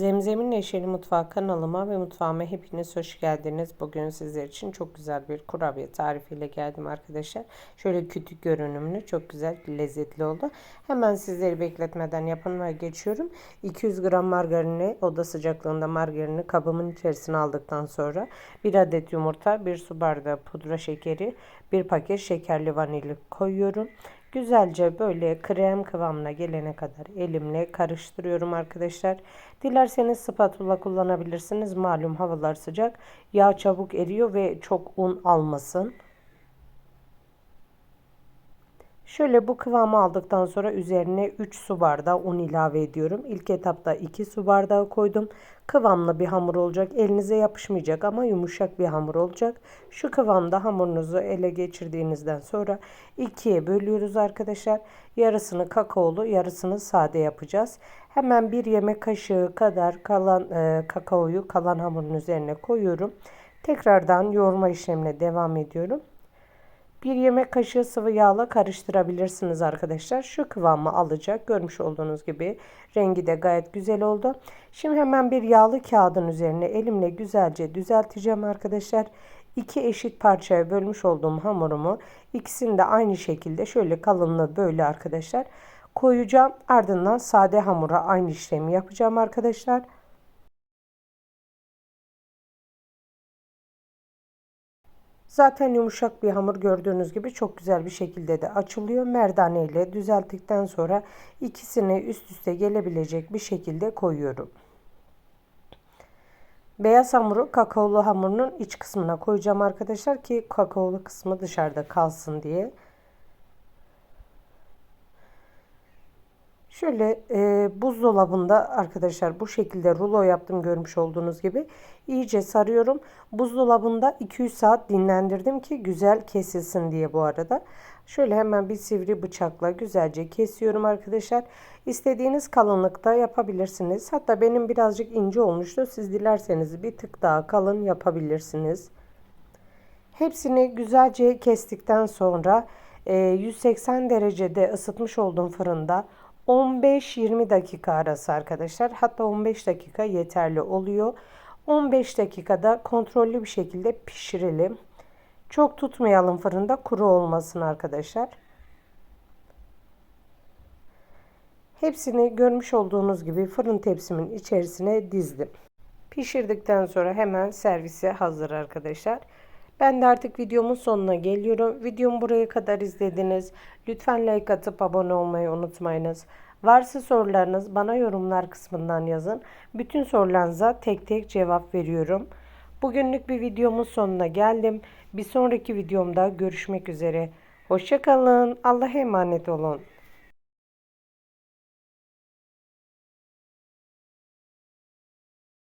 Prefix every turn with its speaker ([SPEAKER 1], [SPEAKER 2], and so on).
[SPEAKER 1] Zemzem'in Neşeli Mutfağı kanalıma ve mutfağıma hepiniz hoş geldiniz. Bugün sizler için çok güzel bir kurabiye tarifiyle geldim arkadaşlar. Şöyle kütük görünümlü çok güzel lezzetli oldu. Hemen sizleri bekletmeden yapımına geçiyorum. 200 gram margarini oda sıcaklığında margarini kabımın içerisine aldıktan sonra 1 adet yumurta, 1 su bardağı pudra şekeri, 1 paket şekerli vanilya koyuyorum. Güzelce böyle krem kıvamına gelene kadar elimle karıştırıyorum arkadaşlar. Dilerseniz spatula kullanabilirsiniz. Malum havalar sıcak. Yağ çabuk eriyor ve çok un almasın. Şöyle bu kıvamı aldıktan sonra üzerine 3 su bardağı un ilave ediyorum. İlk etapta 2 su bardağı koydum. Kıvamlı bir hamur olacak. Elinize yapışmayacak ama yumuşak bir hamur olacak. Şu kıvamda hamurunuzu ele geçirdiğinizden sonra ikiye bölüyoruz arkadaşlar. Yarısını kakaolu, yarısını sade yapacağız. Hemen bir yemek kaşığı kadar kalan e, kakaoyu kalan hamurun üzerine koyuyorum. Tekrardan yoğurma işlemine devam ediyorum. Bir yemek kaşığı sıvı yağla karıştırabilirsiniz arkadaşlar. Şu kıvamı alacak. Görmüş olduğunuz gibi rengi de gayet güzel oldu. Şimdi hemen bir yağlı kağıdın üzerine elimle güzelce düzelteceğim arkadaşlar. İki eşit parçaya bölmüş olduğum hamurumu ikisini de aynı şekilde şöyle kalınlığı böyle arkadaşlar koyacağım. Ardından sade hamura aynı işlemi yapacağım arkadaşlar. Zaten yumuşak bir hamur gördüğünüz gibi çok güzel bir şekilde de açılıyor. Merdane ile düzelttikten sonra ikisini üst üste gelebilecek bir şekilde koyuyorum. Beyaz hamuru kakaolu hamurunun iç kısmına koyacağım arkadaşlar ki kakaolu kısmı dışarıda kalsın diye. Şöyle e, buzdolabında arkadaşlar bu şekilde rulo yaptım görmüş olduğunuz gibi. iyice sarıyorum. Buzdolabında 200 saat dinlendirdim ki güzel kesilsin diye bu arada. Şöyle hemen bir sivri bıçakla güzelce kesiyorum arkadaşlar. İstediğiniz kalınlıkta yapabilirsiniz. Hatta benim birazcık ince olmuştu. Siz dilerseniz bir tık daha kalın yapabilirsiniz. Hepsini güzelce kestikten sonra 180 e, derecede ısıtmış olduğum fırında 15-20 dakika arası arkadaşlar. Hatta 15 dakika yeterli oluyor. 15 dakikada kontrollü bir şekilde pişirelim. Çok tutmayalım fırında kuru olmasın arkadaşlar. Hepsini görmüş olduğunuz gibi fırın tepsimin içerisine dizdim. Pişirdikten sonra hemen servise hazır arkadaşlar. Ben de artık videomun sonuna geliyorum. Videomu buraya kadar izlediniz. Lütfen like atıp abone olmayı unutmayınız. Varsa sorularınız bana yorumlar kısmından yazın. Bütün sorularınıza tek tek cevap veriyorum. Bugünlük bir videomun sonuna geldim. Bir sonraki videomda görüşmek üzere. Hoşçakalın. Allah'a emanet olun.